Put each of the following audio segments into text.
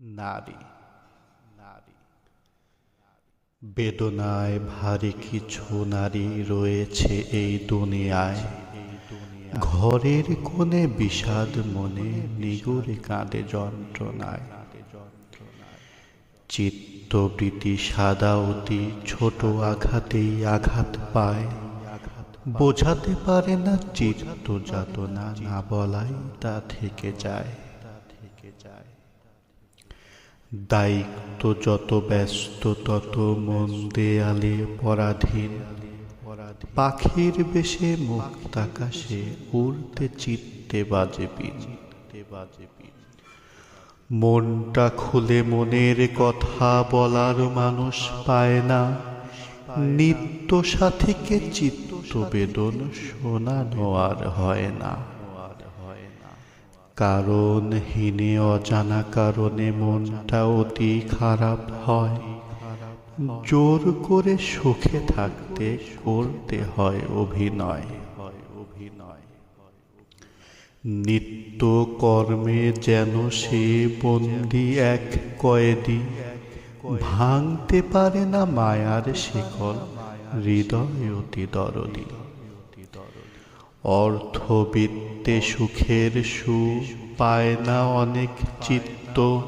নারী নারী বেদনায় ভারী কিছু নারী রয়েছে এই দুনিয়ায়। ঘরের কোণে বিষাদ মনে, নিগুড়ে কাঁদে যন্ত্রণায়। চিত্তবৃত্তি সাদা অতি, ছোট আঘাতেই আঘাত পায়। বোঝাতে পারে না চিত্ত যাতনা না বলাই তা থেকে যায়। দায়িত্ব যত ব্যস্ত, তত মন দেয়ালে পরাধীন। পাখির বেশে মুক্ত আকাশে উড়তে চিত্তে বাজে মনটা খুলে মনের কথা বলার মানুষ পায় না। নিত্য সাথীকে চিত্ত বেদন শোনানো আর হয় না। কারণ হীনে অজানা কারণে মনটা অতি খারাপ হয়। জোর করে সুখে থাকতে করতে হয় অভিনয়। নিত্য কর্মে যেন সে বন্দি এক কয়েদি, ভাঙতে পারে না মায়ার শিকল, হৃদয় অতি দরদি। অর্থবিত্তে সুখের সু পায় না অনেক চিত্ত।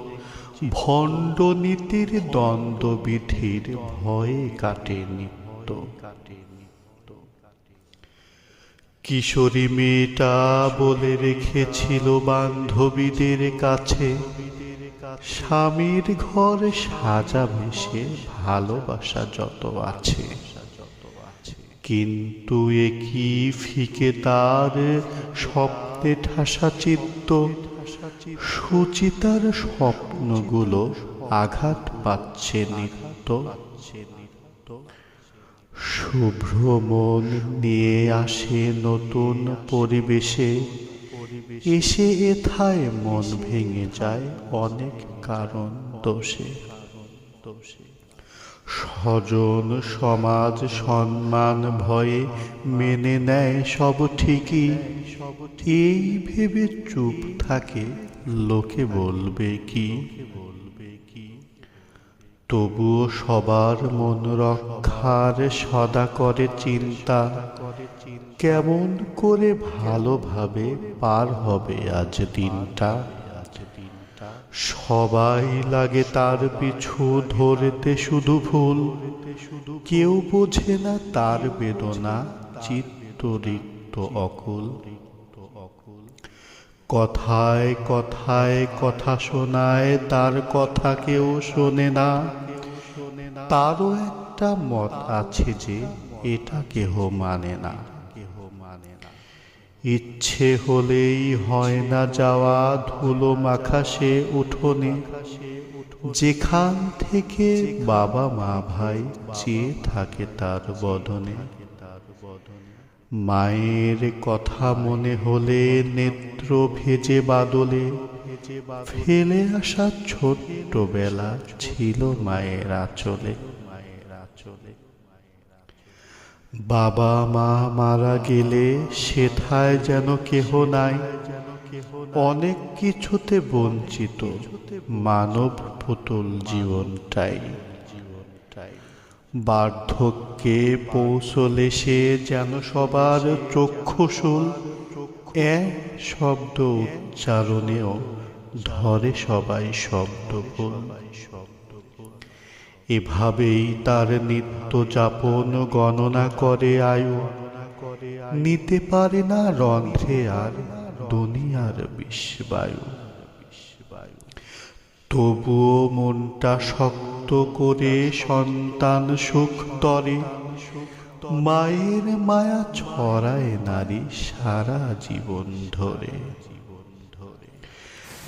ভণ্ড নীতির দ্বন্দ্ববিধির ভয়ে কাটে নিত্য। কিশোরী মেয়েটা বলে রেখেছিল বান্ধবীদের কাছে, স্বামীর ঘর সাজাবে সে ভালোবাসা যত আছে। কিন্তু এ কি ফিকে তার স্বপ্নে ঠাসা চিত্ত? সুচিতার স্বপ্নগুলো আঘাত পাচ্ছে নিত্য। শুভ্র মন নিয়ে আসে নতুন পরিবেশে। এসে এথায় মন ভেঙে যায় অনেক কারণ দোষে। স্বজন সমাজ সম্মান ভয়ে মেনে নেয় সব ঠিকই। এই ভেবে চুপ থাকে, লোকে বলবে কি? তবুও সবার মন রক্ষার সদা করে চিন্তা। কেমন করে ভালোভাবে পার হবে আজ দিনটা? সবাই লাগে তার পিছু ধরতে শুধু ভুল। কেউ বোঝে না তার বেদনা চিত্ত রিক্ত অকুল। কথায় কথায় কথা শোনায়, তার কথা কেউ শোনে না। তারও একটা মত আছে যে, এটা কেহ মানে না। ইচ্ছে হলেই হয় না যাওয়া, ধুলো মাখা সে উঠোনে। যেখান থেকে বাবা মা ভাই চেয়ে থাকে তার বদনে। মায়ের কথা মনে হলে নেত্র ভেজে বাদলে। ফেলে আসা ছোট্টবেলা ছিল মায়ের আঁচলে। বাবা মা মারা গেলে সেথায় যেন কেহ নাই। অনেক কিছুতে বঞ্চিত মানব পুতুল জীবনটাই। বার্ধক্যে পৌঁছলে সে যেন সবার চক্ষুশুল। এক শব্দ উচ্চারণেও ধরে সবাই শব্দ এভাবেই তার নিত্য যাপন গণনা করে আয়ু। নিতে পারে না রন্ধ্রে আর দুনিয়ার বিশ্ববায়ু তবুও মনটা শক্ত করে সন্তান সুখ তরে। মায়ের মায়া ছড়ায় নারী সারা জীবন ধরে।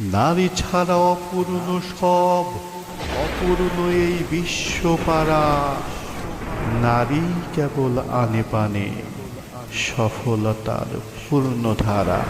নারী ছাড়া অপূর্ণ সব অপূর্ণ এই বিশ্ব পারা নারী কেবল আনে পানে সফলতার পূর্ণধারা।